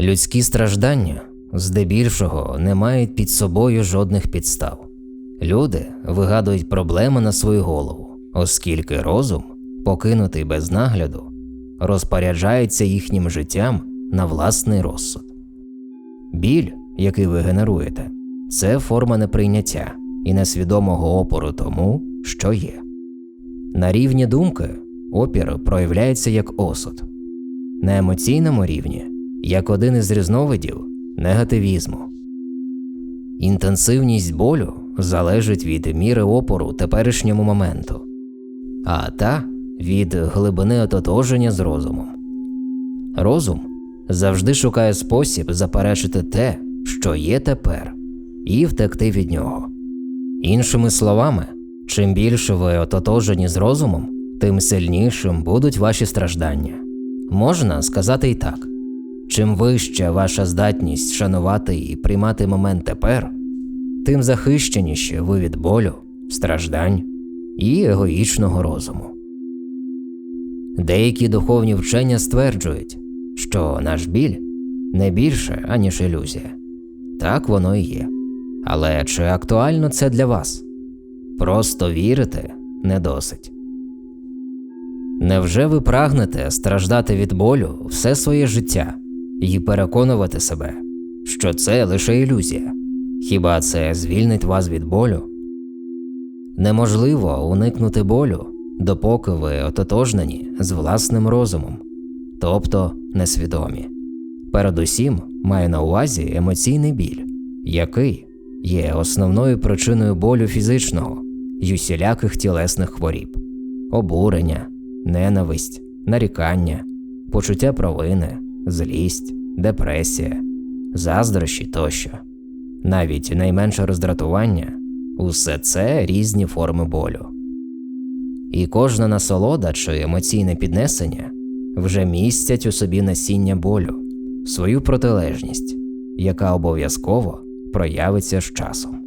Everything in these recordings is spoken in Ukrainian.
Людські страждання здебільшого не мають під собою жодних підстав. Люди вигадують проблеми на свою голову, оскільки розум, покинутий без нагляду, розпоряджається їхнім життям на власний розсуд. Біль, який ви генеруєте, це форма неприйняття і несвідомого опору тому, що є. На рівні думки опір проявляється як осуд, на емоційному рівні як один із різновидів негативізму. Інтенсивність болю залежить від міри опору теперішньому моменту, а та від глибини ототоження з розумом. Розум завжди шукає спосіб заперечити те, що є тепер, і втекти від нього. Іншими словами, чим більше ви ототожені з розумом, тим сильнішим будуть ваші страждання. Можна сказати і так чим вища ваша здатність шанувати і приймати момент тепер, тим захищеніші ви від болю, страждань і егоїчного розуму. Деякі духовні вчення стверджують, що наш біль не більше, аніж ілюзія. Так воно і є. Але чи актуально це для вас? Просто вірити не досить. Невже ви прагнете страждати від болю все своє життя і переконувати себе, що це лише ілюзія? Хіба це звільнить вас від болю? Неможливо уникнути болю, допоки ви ототожнені з власним розумом, тобто несвідомі. Передусім маю на увазі емоційний біль, який є основною причиною болю фізичного й усіляких тілесних хворіб, обурення, ненависть, нарікання, почуття провини, злість, депресія, заздрощі тощо. Навіть найменше роздратування усе це різні форми болю. І кожна насолода чи емоційне піднесення вже містять у собі насіння болю, свою протилежність, яка обов'язково проявиться з часом.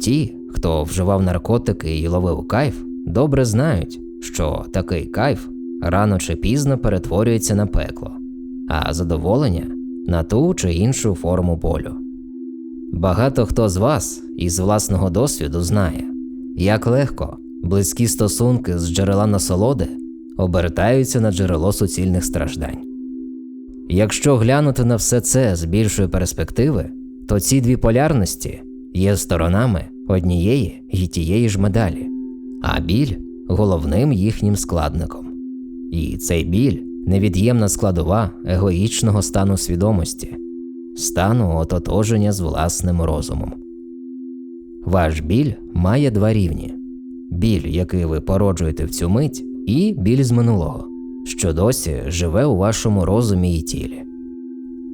Ті, хто вживав наркотики і ловив кайф, добре знають, що такий кайф рано чи пізно перетворюється на пекло, а задоволення на ту чи іншу форму болю. Багато хто з вас із власного досвіду знає, як легко близькі стосунки з джерела насолоди обертаються на джерело суцільних страждань. Якщо глянути на все це з більшої перспективи, то ці дві полярності є сторонами однієї й тієї ж медалі, а біль головним їхнім складником. І цей біль невід'ємна складова егоїчного стану свідомості, стану ототоження з власним розумом. Ваш біль має два рівні біль, який ви породжуєте в цю мить, і біль з минулого, що досі живе у вашому розумі і тілі.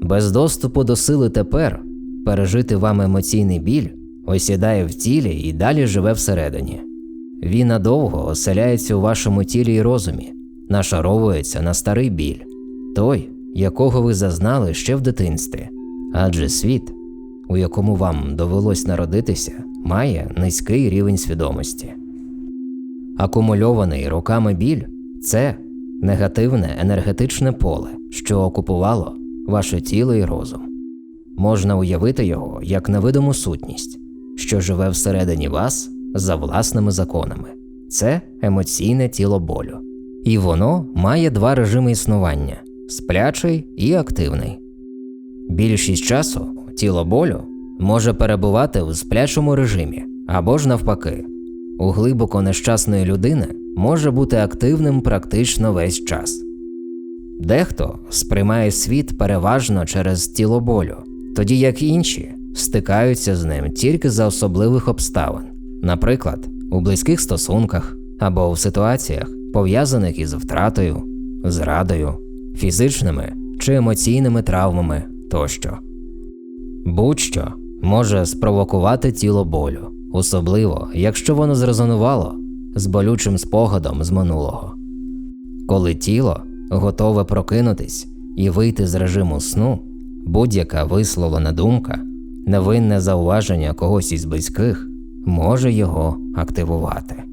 Без доступу до сили тепер пережити вам емоційний біль осідає в тілі і далі живе всередині. Він надовго оселяється у вашому тілі і розумі, нашаровується на старий біль, той, якого ви зазнали ще в дитинстві, адже світ, у якому вам довелось народитися, має низький рівень свідомості. Акумульований роками біль це негативне енергетичне поле, що окупувало ваше тіло і розум. Можна уявити його як невидиму сутність, що живе всередині вас за власними законами. Це емоційне тіло болю. І воно має два режими існування сплячий і активний. Більшість часу тіло болю може перебувати в сплячому режимі або ж навпаки. У глибоко нещасної людини може бути активним практично весь час. Дехто сприймає світ переважно через тіло болю, тоді як інші стикаються з ним тільки за особливих обставин, наприклад, у близьких стосунках або в ситуаціях, пов'язаних із втратою, зрадою, фізичними чи емоційними травмами тощо. Будь-що може спровокувати тіло болю, особливо якщо воно зрезонувало з болючим спогадом з минулого. Коли тіло готове прокинутись і вийти з режиму сну, будь-яка висловлена думка, невинне зауваження когось із близьких може його активувати.